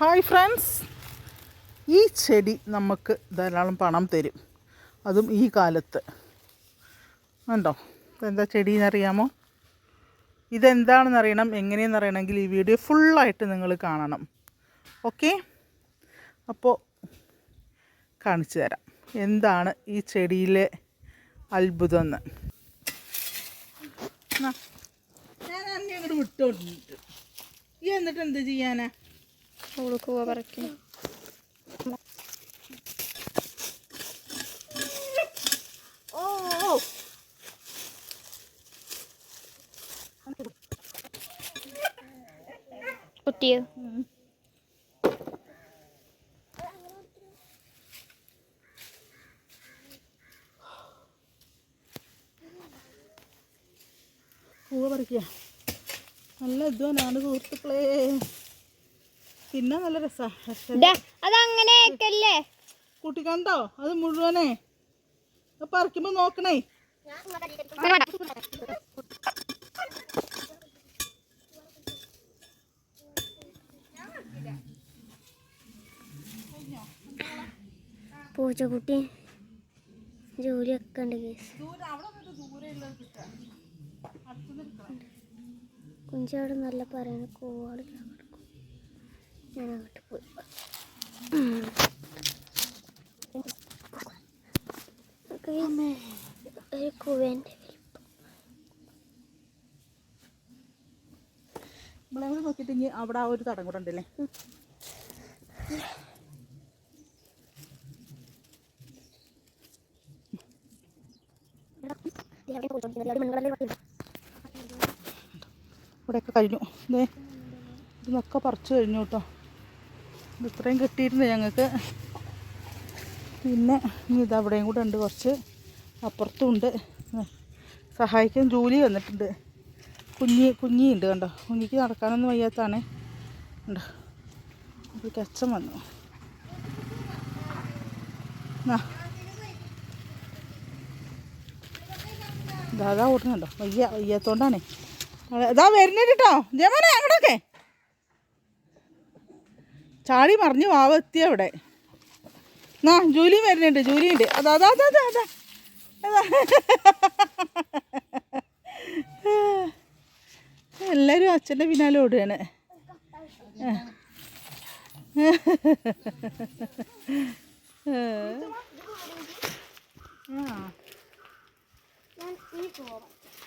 Hi friends. ഈ ചെടി നമുക്ക് ധാരാളം പണം തരും. അതും ഈ കാലത്ത്. ഉണ്ടോ എന്താ ചെടി എന്നറിയാമോ ഇതെന്താണെന്ന് അറിയണം എങ്ങനെയെന്ന് അറിയണമെങ്കിൽ ഈ വീഡിയോ ഫുള്ളായിട്ട് നിങ്ങൾ കാണണം. ഓക്കെ? അപ്പോൾ കാണിച്ചു തരാം. എന്താണ് ഈ ചെടിയിലെ അത്ഭുതം എന്ന് ഞാൻ അങ്ങോട്ട് ഈ എന്നിട്ട് എന്ത് ചെയ്യാനാ? കൂവ പറിക്കും. ഓ ഓ കുട്ടിയോ പൂവ് പറിക്കുക നല്ല ഇതുവാണ് സുഹൃത്തുക്കളെ പിന്നെ നല്ല രസമാണ് കുട്ടി കണ്ടോ അത് മുഴുവനെ. പറിക്കുമ്പോ നോക്കണേ. പൂച്ചക്കുട്ടി ജോലിയൊക്കെ ഉണ്ട് കേസ് കുഞ്ചാട് നല്ല പറയണ കൂവാട് ഞാൻ അങ്ങോട്ട് പോയി. ഒരു കൂവേന്റെ ഇവിടെ കൂടെ നോക്കിയിട്ട് ഇനി അവിടെ ആ ഒരു തടം കൂടെ ഉണ്ടല്ലേ? ഇവിടെയൊക്കെ കഴിഞ്ഞു. ഇതേ ഇതൊക്കെ പറിച്ചു കഴിഞ്ഞു കേട്ടോ. ഇത്രയും കിട്ടിയിരുന്നു ഞങ്ങൾക്ക്. പിന്നെ ഇത് അവിടെയും കൂടെ ഉണ്ട്. കുറച്ച് അപ്പുറത്തും ഉണ്ട് സഹായിക്കാൻ ജോലി വന്നിട്ടുണ്ട്. കുഞ്ഞി കുഞ്ഞിയുണ്ട് കണ്ടോ? കുഞ്ഞിക്ക് നടക്കാനൊന്നും വയ്യാത്താണ് കണ്ടോ? ഒരു കച്ചം വന്നു. ദാദാ ഓടുന്നുണ്ടോ? വയ്യ വയ്യാത്തോണ്ടാണേ. അതാ വരുന്നുണ്ട് കേട്ടോ. ജമനെ അങ്ങോട്ടൊക്കെ. ചാടി മറിഞ്ഞ് വാവ എത്തിയ അവിടെ. എന്നാ ജൂലി വരുന്നുണ്ട് ജൂലി ഉണ്ട് അതാ അതാ അതാ അതാ അതാ. എല്ലാവരും അച്ഛന്റെ പിന്നാലെ ഓടുകയാണ്.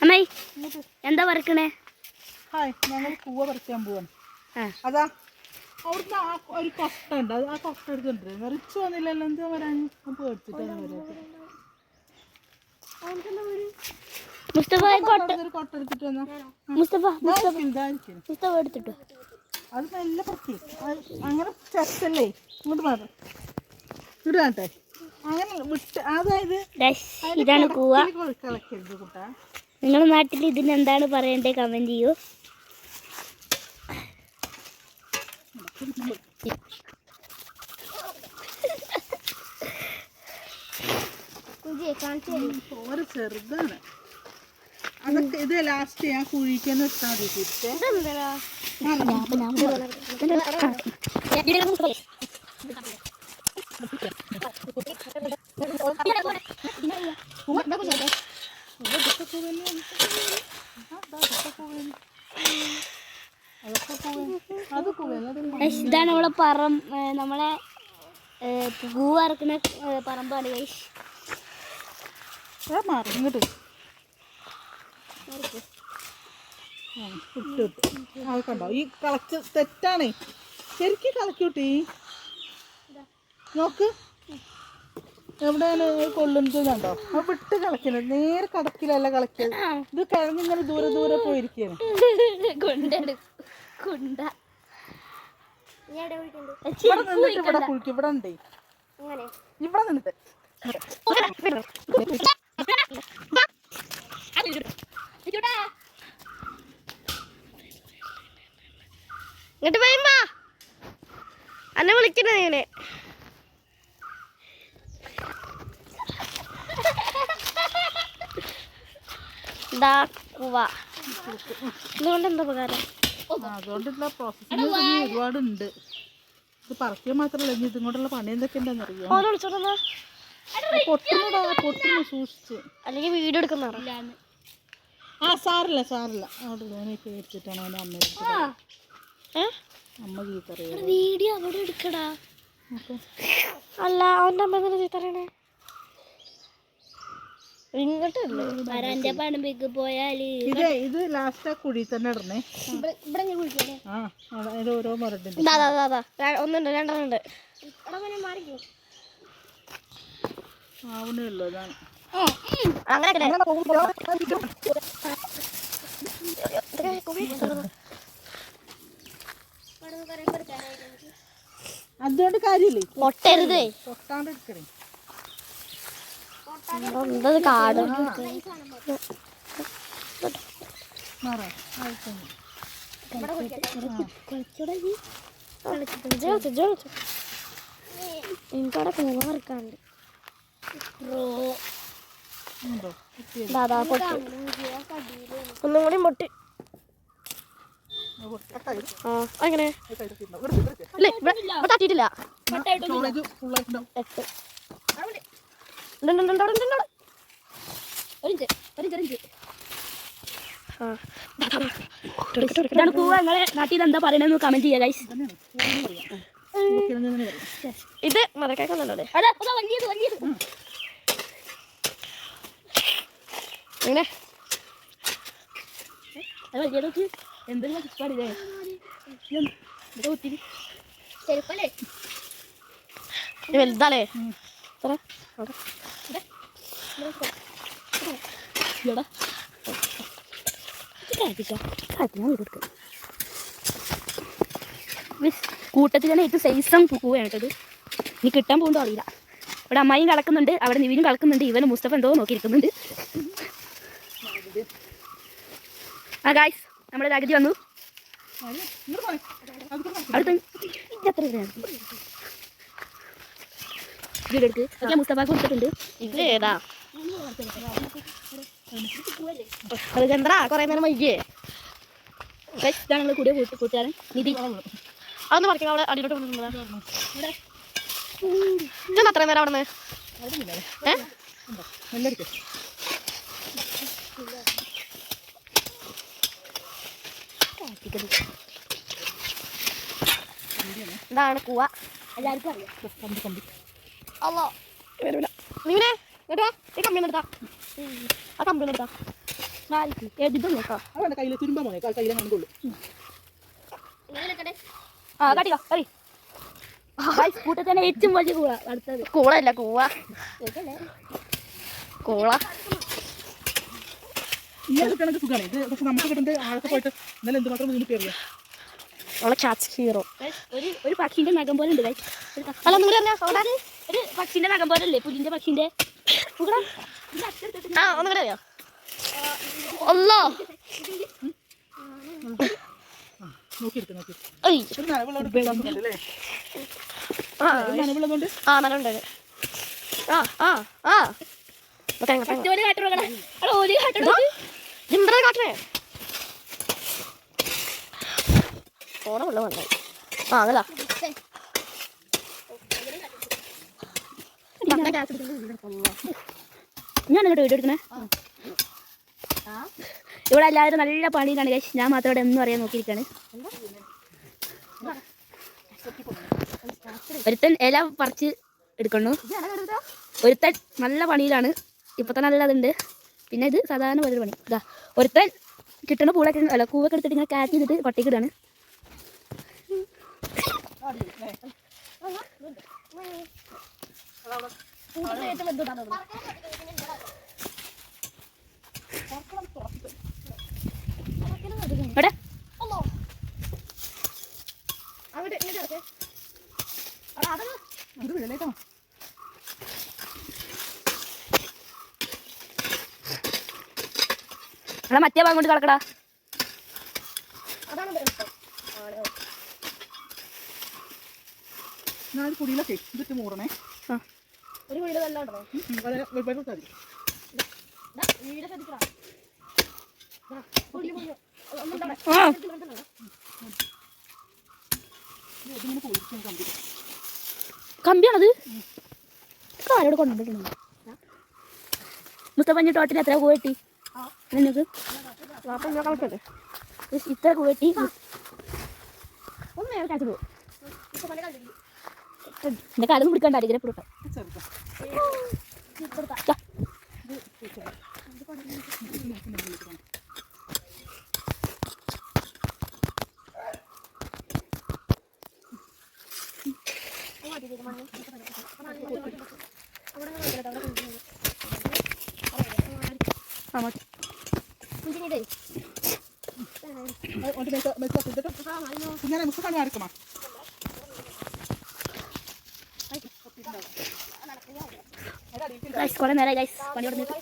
അമ്മേ എന്താ പറക്കണേ ഹായ് ഞങ്ങൾ കൂവ പറിക്കാൻ പോവാണ്. അതാ അവിടുന്ന് ആ ഒരു കൊട്ട ഉണ്ട്. അത് ആ കൊട്ട എടുത്തിട്ടുണ്ട്. റിച്ച് വന്നില്ലല്ലോ. എന്താ വരാൻ പേടിച്ചിട്ടാണ് വരാത്തത്. അത് നല്ല പറ്റി അങ്ങനെ ചെത്തല്ലേ ഇങ്ങോട്ട് മാറും. ഇടാട്ടെ അങ്ങനെ വിട്ട് അതായത് ഇതാണ് കൂവ. ഇതിൽ കളക്കരുത് കുട്ടാ. നിങ്ങളുടെ നാട്ടിൽ ഇതിന് എന്താണ് പറയണ്ടേ? കമന്റ് ചെയ്യൂ. ഒരു ചെറുതാണ്. അതൊക്കെ ഇത് ലാസ്റ്റ് ഞാൻ കുഴിക്കുന്ന ഇട്ടാൽ മതി തിരിച്ചേ. അതൊക്കെ ഇതാണ് നമ്മളെ പറം നമ്മളെ പൂ ഇറക്കുന്ന പറമ്പാണ് ഇട്ട് ഇട്ട്. ഈ കളച്ച് തെറ്റാണേ. ശരിക്കും കളക്കൂട്ടി നോക്ക്. എവിടെയാണ് കൊള്ളുന്നത് കണ്ടോ? ആ വിട്ട് കളക്കുന്നത് നേരെ കടക്കിലല്ല കളിക്കുന്നത് ഇത് കിഴങ്ങിങ്ങനെ ദൂരെ ദൂരെ കൊണ്ട. ഇവിടെ നിന്നിട്ട് ഇവിടെ കുളിക്കും ഇവിടെ ഉണ്ടേ. ഇവിടെ നിന്നിട്ട്. ഇങ്ങോട്ട് അന്നെ വിളിക്കണേ നീനെ ഇതാക്കുക ഇതുകൊണ്ട് എന്താ ഉപകാരം? ആ, അതുകൊണ്ടുള്ള പ്രോസസ്സിങ് ഒരുപാടുണ്ട്. ഇത് പറിക്കാൻ മാത്രമല്ല ഇനി ഇതും കൊണ്ടുള്ള പണി എന്തൊക്കെ ഉണ്ടെന്നറിയോ ഓനെ വിളിച്ചോട്ടെന്നാ പൊട്ടുന്നടാ പൊട്ടുന്നു സൂക്ഷിച്ച്. അല്ലെങ്കിൽ വീഡിയോ എടുക്കുന്ന ആ സാറില്ല സാറില്ല അവിടെ ഓനെ പേടിച്ചിട്ടാണ് അവന്റെ അമ്മ. അമ്മ വീഡിയോ അവിടെ എടുക്കടാ. അല്ല അവന്റെ അമ്മ എന്തിനാ ചീത്ത പറയണേ ഇങ്ങോട്ടല്ലേ വരാന്റെ പണമ്പേക്ക് പോയാൽ? ഇത് ഇത് ലാസ്റ്റ് ആ കുഴി തന്നെ ഇടണേ. ഇവിടെ ആ ഇത് ഓരോ മരട്ടിന്റെ ഒന്നുണ്ട് രണ്ടെണ്ണുണ്ട് ആവണേ ഉള്ളൂ അതാണ്. അങ്ങനെ അതുകൊണ്ട് കാര്യമില്ലേ? പൊട്ടരുതേ. പൊട്ടാണ്ട് എടുക്കണേ എന്തത് കാട്. എനിക്കവിടെ വറുക്കാണ്ട്? ദാദാ പൊട്ടി ഒന്നും കൂടി പൊട്ടി അങ്ങനെ. ഇല്ല ഇവിടെ തട്ടിയിട്ടില്ല എട്ട് ഉണ്ട്, ഉണ്ട്, ഉണ്ട്, ഉണ്ട്, ഉണ്ട്, ഉണ്ട്. ആ. നാട്ടിൽ എന്താ പറയണെന്ന് കമന്റ് ഗൈസ്. ഇത് ചെരുപ്പല്ലേ വലുതാലേ. അവിടെ. കൂട്ടത്തിൽ തന്നെ ഏറ്റവും സൈസം പൂവാണ് കേട്ടത് ഇനി കിട്ടാൻ പോകുന്നോ അറിയില്ല. ഇവിടെ അമ്മായിയും കളക്കുന്നുണ്ട് അവിടെ നിവിനും കളക്കുന്നുണ്ട് ഇവനും മുസ്തഫ എന്തോ നോക്കിയിരിക്കുന്നുണ്ട് ആ ഗായ്സ് നമ്മുടെ രാഗതി വന്നു. അടുത്ത് മുസ്തഫ കൊടുത്തിട്ടുണ്ട്. ഇത് ഏതാ? അത് കൊറേ നേരം വൈകിയേ. ഇതാണ് ഞങ്ങൾ കൂടിയ കൂട്ടു കൂട്ടുകാരൻ നിധി. അതൊന്ന് പറിക്കണം അവിടെ അടിയിലോട്ട് കൊണ്ടുവന്നതാ. അത്രയും നേരം അവിടെ നിന്ന്. ഇതാണ് കൂവ എല്ലാവർക്കും അറിയാം. ദേ, ഈ കമ്പി എടുത്താ. ആ കമ്പി ഒന്ന് എടുത്താ. നാലിക്ക് ഏതിതും നോക്കാം അതാണ് കയ്യിൽ തുരുമ്പാ മോനെ. കയ്യിലെ കണ്ടുള്ളൂ ആ കടിക്കോ ഏറ്റവും വലിയ കൂള അടുത്തത്. കൂളല്ല കൂവ. കൂള സുഖമാണ്. ഇത് പക്ഷെ നമുക്ക് കിട്ടുന്നത് ആഴത്ത് പോയിട്ട് ഇന്നലെ എന്തുമാത്രം ബുദ്ധിമുട്ട് അറിയാം നമ്മളെ ക്യാച്ച് ഹീറോ. ഒരു ഒരു പക്ഷിന്റെ നഖം പോലെ ഉണ്ട് ഗൈസ് ഒരു ക- അല്ല നിങ്ങൾ ഒരു പക്ഷിന്റെ നഖം പോലെ അല്ലേ പുലിന്റെ പക്ഷിന്റെ? ആ ഒന്നും കൂടി അറിയാം ഒന്നോ ആ നനവുള്ളതുകൊണ്ട്? ആ ആ ആ കാട്ടണോ കടാ അവിടെ ഓൽ കാട്ടണോ ജിംബ്ര കാട്ടണേ. ഫോണ് വെള്ളം വന്നായി ആ അതല്ല ഞാൻ ഇങ്ങോട്ട് വീഡിയോ എടുക്കണേ ഇവിടെ എല്ലാവരും നല്ല പണിയിലാണ് കേസ് ഞാൻ മാത്രം ഇവിടെ ഒന്നും അറിയാൻ നോക്കിയിരിക്കാണ് ഒരുത്തൻ ഇല പറിച്ച് എടുക്കണു ഒരുത്തൻ നല്ല പണിയിലാണ് ഇപ്പൊ തന്നെ നല്ല അതുണ്ട് പിന്നെ ഇത് സാധാരണ പോലൊരു പണി ഇതാ ഒരുത്തൻ കിട്ടണ പൂളൊക്കെ അല്ല കൂവൊക്കെ എടുത്തിട്ട് ഇങ്ങനെ കാറ്റ് ചെയ്തിട്ട് കൊട്ടയ്ക്ക് ഇടാണ് ഇവിടെ അത് വിഴലേട്ടോ. അവിടെ മറ്റേ ഭാഗം കൊണ്ട് കളക്കടാ ഞാൻ കുടിയിലൊക്കെ ഇതിട്ട് മൂടണേ. ആ. ഒരു വീട് കമ്പിയാണത്? ആരോട് കൊണ്ടുവന്നിട്ടുണ്ട് മുസ്തഫ ടോട്ടിൽ എത്ര കൂട്ടി ഇങ്ങനെ കളിക്കട്ടെ? ഇത്ര കൂട്ടി ഒന്നും ഒന്ന് നേരെ കാച്ചു പോകും എന്റെ കാലൊന്നും പിടിക്കണ്ട അടിക്കനെ പിടിക്കാം കുഞ്ഞാനെ മുസ്തഫ ആർക്കുമാ ഗൈസ് കുറെ നേരമായി ഗൈസ് പണി തുടങ്ങിയിട്ട്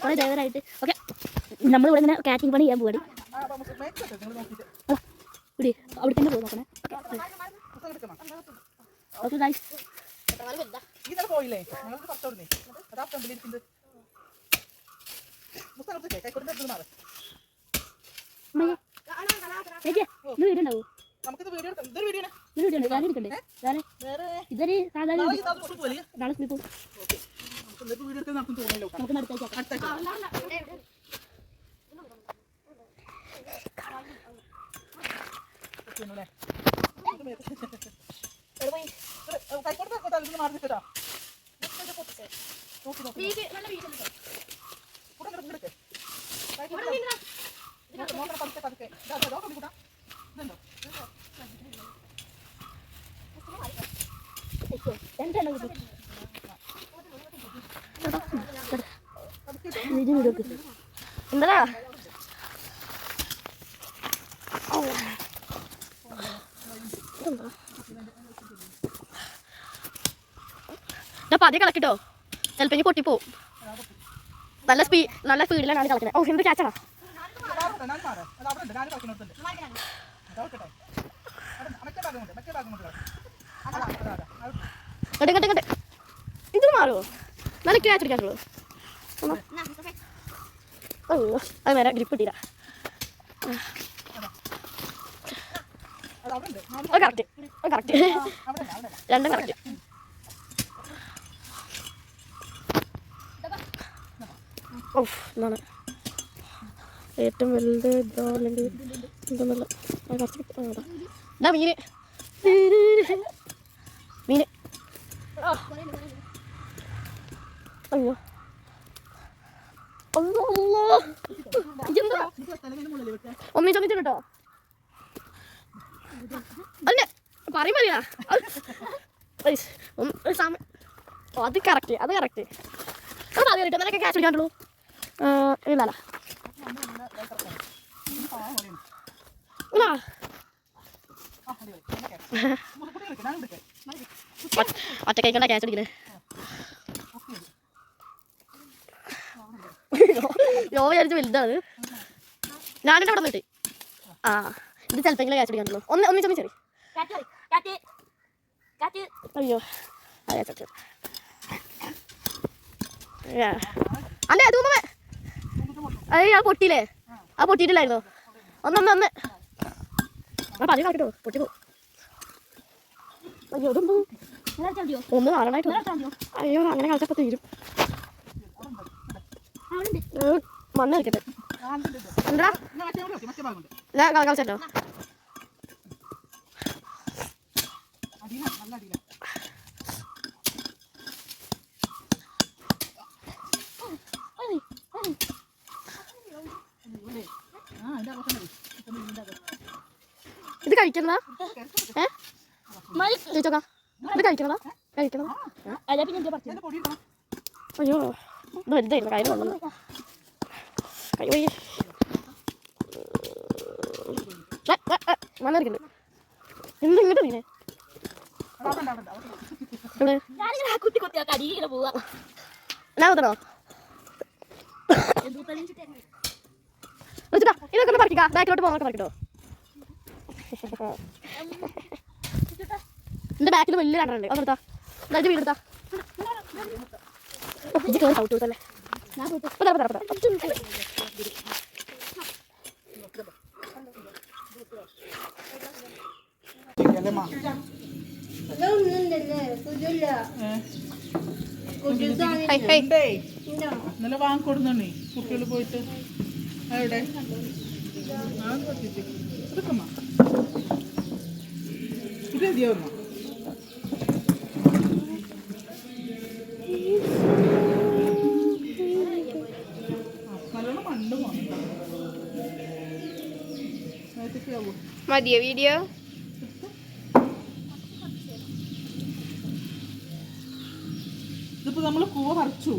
കുറെ ഡ്രൈവറായിട്ട് ഓക്കെ നമ്മളിവിടെ ഇങ്ങനെ കാറ്റിംഗ് പണി ചെയ്യാൻ പോവാണ്. ഇവിടെ അവിടെ തന്നെ എടുക്കണം ഓക്കെ ഗൈസ് പോയില്ലേ ഇതൊരു സാധാരണ നാളെ സ്കൂളിൽ രണ്ടെണ്ണം കിട്ടും പതുക്കെ ഇട്ടോ. ഇത് വീഡിയോ കിട്ടും എന്താ ഞാൻ പതി കളക്കിട്ടോ ചിലപ്പോ ഇനി പൊട്ടിപ്പോവും നല്ല സ്പീ നല്ല സ്പീഡിലാണ് കളിക്കുന്നത് ഓ എന്ത് ക്യാച്ചാ. അത്. അതാ. അതാ, അതാ, അതാ. അത് ഇങ്ങോട്ട് ഇങ്ങോട്ട് ഇങ്ങോട്ട് ഇത് മാറുമോ നല്ല ക്യാച്ച് അടിക്കാനുള്ളൂ ഓ അത് നേരെ ഗ്രിപ്പ് അത് കറക്റ്റ് കറക്റ്റ്. രണ്ടും കറക്റ്റ് ഓഫ് എന്നാണ് ഏറ്റവും വലുത് ഇതോ അല്ലെങ്കിൽ ഇതൊന്നല്ല ആ കുറച്ച്. ഇതാ മീന് മീന്. അയ്യോ അല്ലോ അല്ലോ ഇതെന്താ ഇത് തലവേദന മുകളിൽ വെക്കാം. ഒന്നിച്ച് ഒന്നിച്ച് കേട്ടോ അല്ല പറയും പറയാ അത് കറക്റ്റ് അത് കറക്റ്റ് അത് അത് കിട്ടും എന്നൊക്കെ ക്യാഷ് പിടിക്കാണ്ടുള്ളൂ. ഇല്ല ആ, അടിപൊളി. ഓക്കേ. മുഖക്കുട്ടി കളിക്ക്, ഞാൻ എടുക്കാം. ഒറ്റ കൈക്കണ്ട ക്യാച്ച് അടിക്കുന്നത് യോ വിചാരിച്ച് വലുതാണ്. ഞാനെന്നെ അവിടെ നിന്നിട്ട് ആ ഇത് ചിലപ്പോൾ ക്യാഷ് അടിക്കാണ്ടുള്ളൂ ഒന്ന് കാറ്റ് കാറ്റ് അയ്യോ അതെ ചച്ചു അല്ലേ അത് ഉമ്മ അയ്യ ആ പൊട്ടിയില്ലേ? ആ പൊട്ടിയിട്ടില്ലായിരുന്നോ? ഒന്നൊന്ന് ഒന്ന് ആ പതി കാട്ടോ പൊട്ടി പോ അയ്യോ ഇതൊന്നും ഒന്ന് മതിയോ അയ്യോ അങ്ങനെ കളിച്ചപ്പോ തീരും. മണ്ണ് കളിക്കട്ടെ. എന്താ? ഞാൻ മറ്റേ അവിടെ വെക്ക്, മറ്റേ ഭാഗമുണ്ട്. ഞാൻ കള- കളിച്ചല്ലോ അടിയിലാണ്, നല്ല അടിയിലാണ്. അയ്, അയ്. ഇവിടെ. ആ, അതിന്റെ അകത്ത് മതി. ഇപ്പം ഇതിന്റെ അകത്ത്. ഇത് കഴിക്കുന്നതാ ഏ? മതി. ചോദിച്ചോക്കാം ഇത് കഴിക്കുന്നതാ കഴിക്കുന്നതാ അല്ല പിന്നെ എന്താ പറഞ്ഞു അയ്യോ ഇത് വലുതായിരുന്നു കയ്യിൽ കൊണ്ടുവന്നു കൈ പോയി മണ്ണെടുക്കുന്നുണ്ട് എന്ത് ഇങ്ങോട്ട് നീനെ അത് അവിടെ ഉണ്ട്, അവിടെ ഉണ്ട്, അവിടെ ഉണ്ട്. ഇവിടെ ഞാനിങ്ങനെ ആ കുത്തി കുത്തി ആ കടി ഇങ്ങനെ പോവാ ഞാൻ കുത്തണോ എന്തോ തെളിഞ്ഞിട്ട് വെച്ചിട്ടാ ഇതൊക്കെ ഒന്ന് പറിക്കാം ബാക്കിലോട്ട് പോകാൻ പറിക്കട്ടോ എന്റെ ബാക്കിൽ വലിയ രണ്ടെണ്ണുണ്ട് അതെടുത്താ അതായത് വീടെടുത്താ ഇത് കയറി ഔട്ട് കൊടുത്തല്ലേ ഞാൻ ഇന്നലെ വാങ്ങിക്കൊടുന്നേ കുട്ടികൾ പോയിട്ട്? അവിടെ? എടുക്കമ്മ മതിയോ വീഡിയോ ഇതിപ്പോൾ നമ്മൾ കൂവ പറിച്ചു.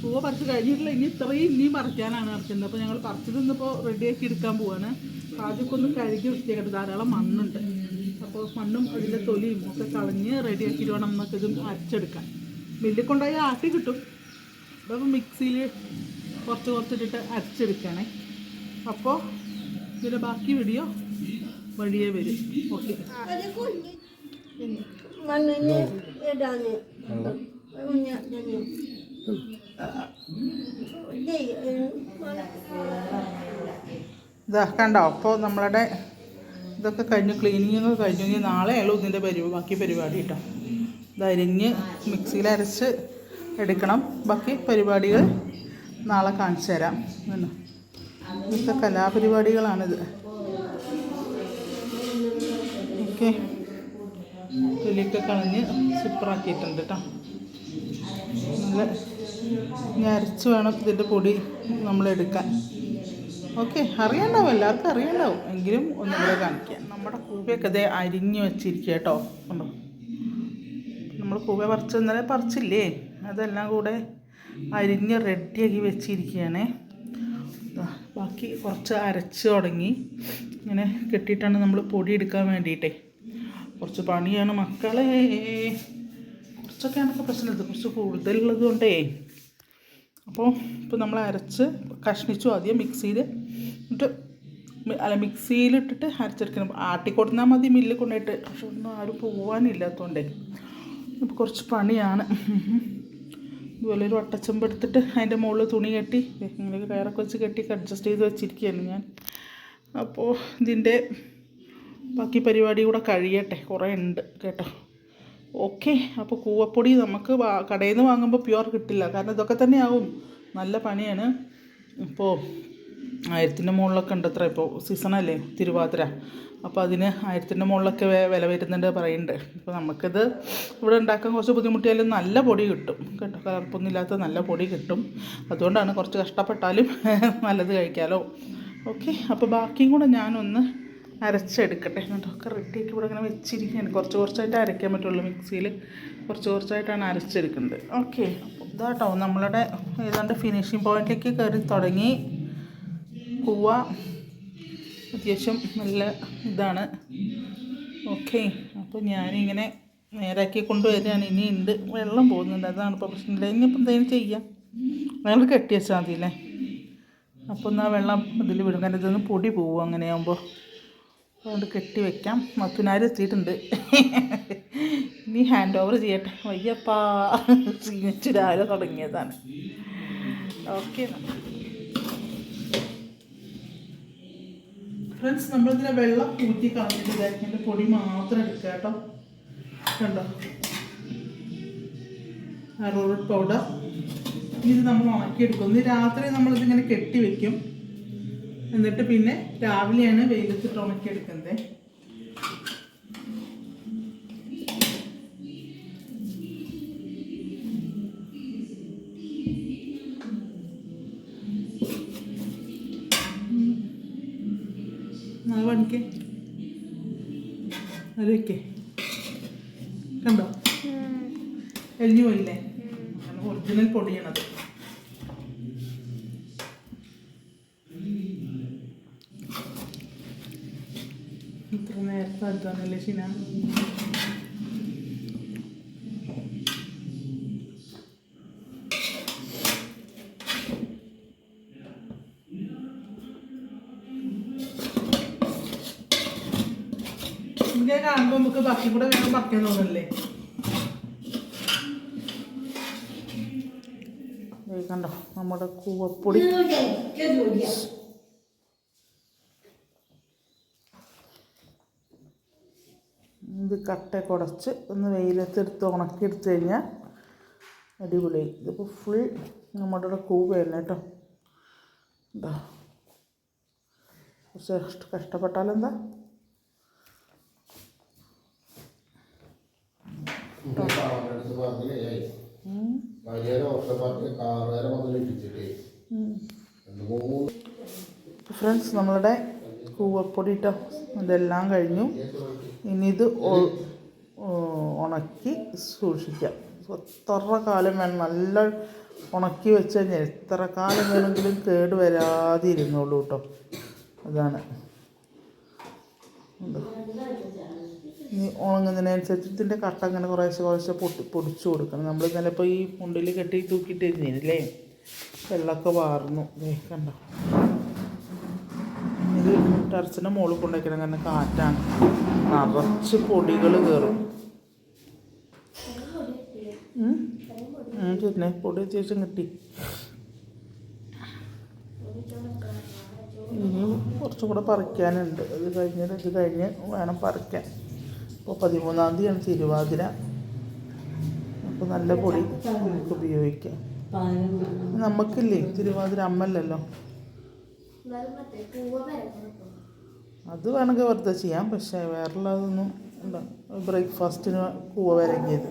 പൂവ് പറിച്ച് കഴിഞ്ഞിട്ടില്ല. ഇനി ഇത്രയും ഇനിയും പറിക്കാനാണ് പറിക്കുന്നത് അപ്പോൾ ഞങ്ങൾ പറിച്ചത് ഇന്നിപ്പോൾ റെഡിയാക്കി എടുക്കാൻ പോവാണ്. ആദ്യമൊക്കെ ഒന്ന് കഴുകി വൃത്തിയാക്കട്ടെ. ധാരാളം മണ്ണുണ്ട്. അപ്പോൾ മണ്ണും അതിന്റെ തൊലിയും ഒക്കെ കളഞ്ഞ് റെഡിയാക്കിയിട്ട് വേണം നമുക്ക് ഇത് അരച്ചെടുക്കാൻ. മില്ലിൽ കൊണ്ടുപോയി ആട്ടി കിട്ടും. അപ്പോൾ മിക്സിയിൽ കുറച്ച് കുറച്ചിട്ടിട്ട് അരച്ചെടുക്കണേ. അപ്പോൾ ഇതിന്റെ ബാക്കി വീഡിയോ വഴിയേ വരും. ഓക്കെ. മണ്ണിന് ഇടാൻ ഇതാ കണ്ടോ? അപ്പോൾ നമ്മളുടെ ഇതൊക്കെ കഴിഞ്ഞു ക്ലീനിങ് കഴിഞ്ഞു ഇനി നാളെ ഉള്ളൂ ഇതിന്റെ പരിപാടി ബാക്കി പരിപാടി കേട്ടോ ഇത് അരിഞ്ഞ് മിക്സിയിൽ അരച്ച് എടുക്കണം. ബാക്കി പരിപാടികൾ നാളെ കാണിച്ചു തരാം. ഇതൊക്കെ കലാപരിപാടികളാണിത്. ഓക്കെ. തൊലിയൊക്കെ കളഞ്ഞ് സൂപ്പറാക്കിയിട്ടുണ്ട് കേട്ടോ ഇനി അരച്ച് വേണം ഇതിന്റെ പൊടി നമ്മൾ എടുക്കാൻ. ഓക്കെ അറിയണ്ടാവും എല്ലാവർക്കും അറിയണ്ടാവും. എങ്കിലും ഒന്നുകൂടെ കാണിക്കാം. നമ്മുടെ കൂവയൊക്കെ ഇതേ അരിഞ്ഞു വെച്ചിരിക്കുക കേട്ടോ. കണ്ടോ നമ്മൾ കൂവ പറിച്ച് ഇന്നലെ പറിച്ചില്ലേ? അതെല്ലാം കൂടെ അരിഞ്ഞ് റെഡിയാക്കി വെച്ചിരിക്കുകയാണ്. ബാക്കി കുറച്ച് അരച്ച് തുടങ്ങി. ഇങ്ങനെ കെട്ടിയിട്ടാണ് നമ്മൾ പൊടി എടുക്കാൻ വേണ്ടിയിട്ടേ. കുറച്ച് പണിയാണ് മക്കളെ. കുറച്ചൊക്കെയാണ് ഇപ്പോൾ പ്രശ്നം ഇത് കുറച്ച് കൂടുതലുള്ളത് കൊണ്ടേ. അപ്പോൾ ഇപ്പോൾ നമ്മൾ അരച്ച് കഷ്ണിച്ചു ആദ്യം മിക്സിയിൽ എന്നിട്ട് അല്ല മിക്സിയിലിട്ടിട്ട് അരച്ചെടുക്കണം. ആട്ടിക്കൊടുന്നാൽ മതി മില്ലിൽ കൊണ്ടുപോയിട്ട്. പക്ഷെ ഒന്നും ആരും പോകാനില്ലാത്തതുകൊണ്ടേ ഇപ്പോൾ കുറച്ച് പണിയാണ്. ഇതുപോലെ ഒരു വട്ടച്ചമ്പ് എടുത്തിട്ട് അതിന്റെ മുകളിൽ തുണി കെട്ടി ഇങ്ങനെയൊക്കെ ഇങ്ങനെ കയറൊക്കെ വെച്ച് കെട്ടി അഡ്ജസ്റ്റ് ചെയ്ത് വെച്ചിരിക്കുകയാണ് ഞാൻ. അപ്പോൾ ഇതിന്റെ ബാക്കി പരിപാടി കൂടെ കഴിയട്ടെ. കുറേ ഉണ്ട് കേട്ടോ. ഓക്കെ അപ്പോൾ കൂവപ്പൊടി നമുക്ക് കടയിൽ നിന്ന് വാങ്ങുമ്പോൾ പ്യുവർ കിട്ടില്ല. കാരണം ഇതൊക്കെ തന്നെയാവും. നല്ല പണിയാണ്. ഇപ്പോൾ ആയിരത്തിന്റെ മുകളിലൊക്കെ ഉണ്ട് അത്ര ഇപ്പോൾ സീസണല്ലേ തിരുവാതിര. അപ്പോൾ അതിന് ആയിരത്തിന്റെ മുകളിലൊക്കെ വില വരുന്നുണ്ട് പറയുന്നുണ്ട്. അപ്പോൾ നമുക്കിത് ഇവിടെ ഉണ്ടാക്കാൻ കുറച്ച് ബുദ്ധിമുട്ടിയാലും നല്ല പൊടി കിട്ടും. കേട്ടോ കലർപ്പൊന്നുമില്ലാത്ത നല്ല പൊടി കിട്ടും. അതുകൊണ്ടാണ് കുറച്ച് കഷ്ടപ്പെട്ടാലും നല്ലത് കഴിക്കാമല്ലോ ഓക്കെ അപ്പോൾ ബാക്കിയും കൂടെ ഞാനൊന്ന് അരച്ചെടുക്കട്ടെ. എന്നിട്ട് റെഡിയാക്കി ഇവിടെ അങ്ങനെ വെച്ചിരിക്കുകയാണ്. കുറച്ച് കുറച്ചായിട്ട് അരയ്ക്കാൻ പറ്റുള്ളൂ മിക്സിയിൽ കുറച്ച് കുറച്ചായിട്ടാണ് അരച്ചെടുക്കുന്നത്. ഓക്കെ അപ്പോൾ ഇതാട്ടോ നമ്മളുടെ ഏതാണ്ട് ഫിനിഷിങ് പോയിന്റിലേക്ക് കയറി തുടങ്ങി. കൂവ അത്യാവശ്യം നല്ല ഇതാണ്. ഓക്കെ അപ്പോൾ ഞാനിങ്ങനെ നേരാക്കി കൊണ്ടുവരികയാണ് ഇനി ഉണ്ട്. വെള്ളം പോകുന്നുണ്ട്. അതാണ് ഇപ്പോൾ പ്രശ്നമില്ല ഇനിയിപ്പോൾ എന്തെങ്കിലും ചെയ്യാം. ഞങ്ങൾ കെട്ടി വെച്ചാൽ മതിയല്ലേ? അപ്പോൾ എന്നാൽ വെള്ളം ഇതിൽ വിടും. കാരണം ഇതൊന്ന് പൊടി പോകും അങ്ങനെയാകുമ്പോൾ അതുകൊണ്ട് കെട്ടി വെക്കാം. മത്തുനാർ എത്തിയിട്ടുണ്ട്. ഇനി ഹാൻഡ് ഓവർ ചെയ്യട്ടെ. വയ്യപ്പാ ക്ഷീണിച്ച് തുടങ്ങിയതാണ്. ഓക്കെ ഫ്രണ്ട്സ് നമ്മളിതിനെ വെള്ളം കൂട്ടി കളഞ്ഞിട്ട് ഇതാക്കിന്റെ പൊടി മാത്രം എടുക്കുക കേട്ടോ. കണ്ടോ? അറോറൂട്ട് പൗഡർ ഇത് നമ്മൾ ഉണക്കിയെടുക്കും. ഇന്ന് രാത്രി നമ്മളിതിങ്ങനെ കെട്ടി വെക്കും. എന്നിട്ട് പിന്നെ രാവിലെയാണ് വെയിലത്തിട്ട് ഉണക്കി എടുക്കുന്നത്. കണ്ടോ? എരിഞ്ഞു പോയില്ലേ? ഒറിജിനൽ പൊടിയാണത് ഇത്ര നേരത്തെ ഷിന ഇങ്ങനെ കാണുമ്പോൾ നമുക്ക് ബാക്കി കൂടെ വേണം പറിക്കാൻ തോന്നല്ലേ കണ്ടോ നമ്മുടെ കൂവപ്പൊടി. ഇത് കട്ട കുടച്ച് ഒന്ന് വെയിലത്തെടുത്ത് ഉണക്കിയെടുത്ത് കഴിഞ്ഞാൽ അടിപൊളി. ഇതിപ്പോൾ ഫുൾ നമ്മുടെ ഇവിടെ കൂവുകയല്ല കേട്ടോ എന്താ? കുറച്ച് കഷ്ട- കഷ്ടപ്പെട്ടാലെന്താ ഫ്രണ്ട്സ് നമ്മളുടെ കൂവപ്പൊടി ഇട്ടോ ഇതെല്ലാം കഴിഞ്ഞു. ഇനി ഇത് ഉണക്കി സൂക്ഷിക്കാം. എത്ര കാലം വേണം? നല്ല ഉണക്കി വെച്ച് കഴിഞ്ഞാൽ എത്ര കാലം വേണമെങ്കിലും കേട് വരാതെ ഇരുന്നോളൂ കേട്ടോ അതാണ്? ഇനി ഉണങ്ങുന്നതിനനുസരിച്ച് ഇതിന്റെ കട്ട അങ്ങനെ കുറേശ്ശെ കുറേശ്ശെ പൊട്ടി പൊടിച്ചു കൊടുക്കണം. നമ്മൾ ഇന്നലെ ഇപ്പോൾ ഈ മുണ്ടിൽ കെട്ടി തൂക്കിയിട്ടിരുന്നില്ലേ വെള്ളമൊക്കെ വാർന്നു. കണ്ടോ? ഇത് ടെറസിന്റെ മുകളിൽ കൊണ്ടുവയ്ക്കണം കാരണം കാറ്റാണ്. നിറച്ച് പൊടികൾ കയറും. പിന്നെ പൊടി അത്യാവശ്യം കിട്ടി. ഇനിയും കുറച്ചും കൂടെ പറിക്കാനുണ്ട്. ഇത് കഴിഞ്ഞിട്ട് ഇത് കഴിഞ്ഞ് വേണം പറിക്കാൻ. ഇപ്പോൾ പതിമൂന്നാം തീയതിയാണ് തിരുവാതിര. അപ്പോൾ നല്ല പൊടി നമുക്ക് ഉപയോഗിക്കാം. നമുക്കില്ലേ? തിരുവാതിര അമ്മല്ലല്ലോ അത് വേണമെങ്കിൽ വെറുതെ ചെയ്യാം. പക്ഷേ വേറുള്ളതൊന്നും ഉണ്ടോ ബ്രേക്ക്ഫാസ്റ്റിന് കൂവ വരങ്ങിയത്.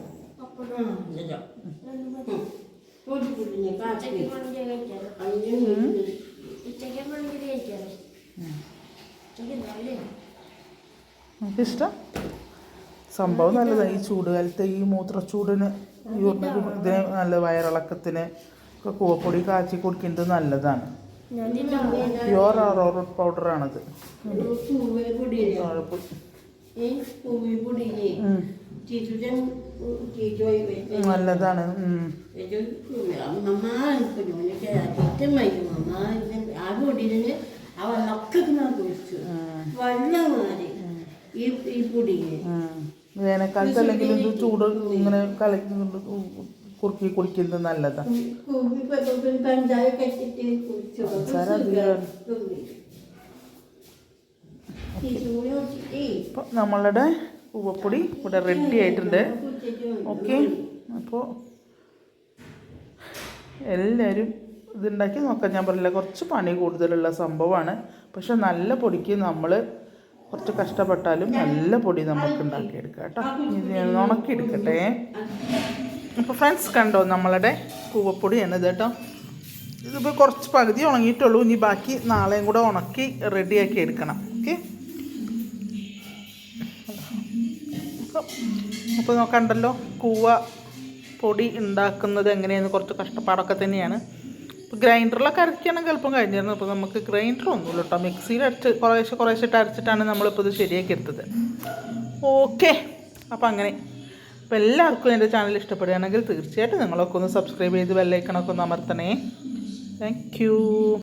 നമുക്കിഷ്ടം സംഭവം നല്ലതാണ് ഈ ചൂടുകാലത്ത് ഈ മൂത്രച്ചൂടിന് യൂറിനൊക്കെ ഇതിന് നല്ല വയറിളക്കത്തിന് ഒക്കെ കൂവപ്പൊടി കാച്ചി കുടിക്കുന്നത് നല്ലതാണ്. പ്യുവർ അറോറൂട്ട് പൗഡർ ആണത്. നല്ലതാണ്. വേനൽക്കാലത്ത് അല്ലെങ്കിൽ ചൂട് ഇങ്ങനെ കലക്കി കുറുക്കി കുടിക്കുന്നത് നല്ലതാണ് അപ്പോൾ നമ്മളുടെ ഉവപ്പൊടി ഇവിടെ റെഡി ആയിട്ടുണ്ട്. ഓക്കെ. അപ്പോൾ എല്ലാവരും ഇതുണ്ടാക്കി നോക്കാം. ഞാൻ പറഞ്ഞില്ല കുറച്ച് പണി കൂടുതലുള്ള സംഭവമാണ്. പക്ഷെ നല്ല പൊടിക്ക് നമ്മൾ കുറച്ച് കഷ്ടപ്പെട്ടാലും നല്ല പൊടി നമുക്ക് ഉണ്ടാക്കിയെടുക്കാം കേട്ടോ. ഇത് ഉണക്കിയെടുക്കട്ടെ. അപ്പോൾ ഫ്രണ്ട്സ് കണ്ടോ നമ്മളുടെ കൂവപ്പൊടി ഇത് കേട്ടോ? ഇതിപ്പോൾ കുറച്ച് പകുതി ഉണങ്ങിയിട്ടുള്ളൂ ഇനി ബാക്കി നാളെയും കൂടെ ഉണക്കി റെഡിയാക്കി എടുക്കണം. ഓക്കെ അപ്പോൾ നോക്കണ്ടല്ലോ കൂവ പൊടി ഉണ്ടാക്കുന്നത് എങ്ങനെയെന്ന് കുറച്ച് കഷ്ടപ്പാടൊക്കെ തന്നെയാണ്. ഇപ്പോൾ ഗ്രൈൻഡറിലൊക്കെ അരയ്ക്കുകയാണെങ്കിൽ എളുപ്പം കഴിഞ്ഞിരുന്നു അപ്പോൾ നമുക്ക് ഗ്രൈൻഡർ ഒന്നുമില്ല കേട്ടോ. മിക്സിയിൽ അരച്ച് കുറേശ്ശെ കുറേശ്ശിട്ട് അരച്ചിട്ടാണ് നമ്മളിപ്പോൾ ഇത് ശരിയാക്കി എടുത്തത്. ഓക്കെ അപ്പോൾ അങ്ങനെ. അപ്പോൾ എല്ലാവർക്കും എന്റെ ചാനൽ ഇഷ്ടപ്പെടുകയാണെങ്കിൽ തീർച്ചയായിട്ടും നിങ്ങളൊക്കെ ഒന്ന് സബ്സ്ക്രൈബ് ചെയ്ത് ബെല്ലൈക്കണൊക്കെ ഒന്ന് അമർത്തണേ. താങ്ക്